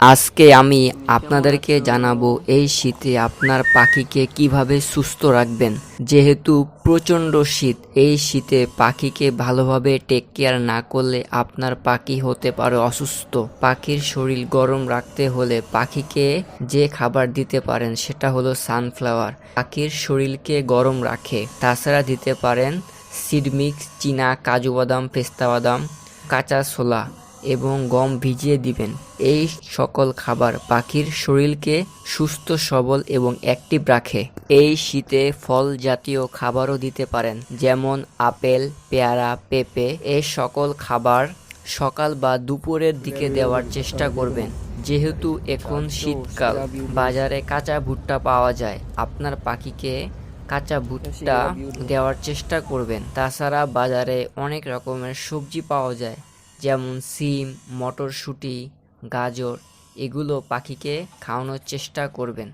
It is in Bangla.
আজকে আমি আপনাদেরকে জানাব এই শীতে আপনার পাখিকে কীভাবে সুস্থ রাখবেন। যেহেতু প্রচণ্ড শীত, এই শীতে পাখিকে ভালোভাবে টেক কেয়ার না করলে আপনার পাখি হতে পারে অসুস্থ। পাখির শরীর গরম রাখতে হলে পাখিকে যে খাবার দিতে পারেন সেটা হলো সানফ্লাওয়ার পাখির শরীরকে গরম রাখে। তাছাড়া দিতে পারেন সিড মিক্স চীনা কাজু বাদাম, পেস্তা বাদাম, কাঁচা ছোলা। এবং গম ভিজিয়ে দিবেন। এই সকল খাবার পাখির শরীরকে সুস্থ, সবল এবং অ্যাক্টিভ রাখে। এই শীতে ফল জাতীয় খাবারও দিতে পারেন, যেমন আপেল, পেয়ারা, পেঁপে। এই সকল খাবার সকাল বা দুপুরের দিকে দেওয়ার চেষ্টা করবেন। যেহেতু এখন শীতকাল, বাজারে কাঁচা ভুট্টা পাওয়া যায়। আপনার পাখিকে কাঁচা ভুট্টা দেওয়ার চেষ্টা করবেন। তাছাড়া বাজারে অনেক রকমের সবজি পাওয়া যায়। যেমন সিম মটরশুঁটি গাজর এগুলো পাখিকে খাওয়ানোর চেষ্টা করবেন।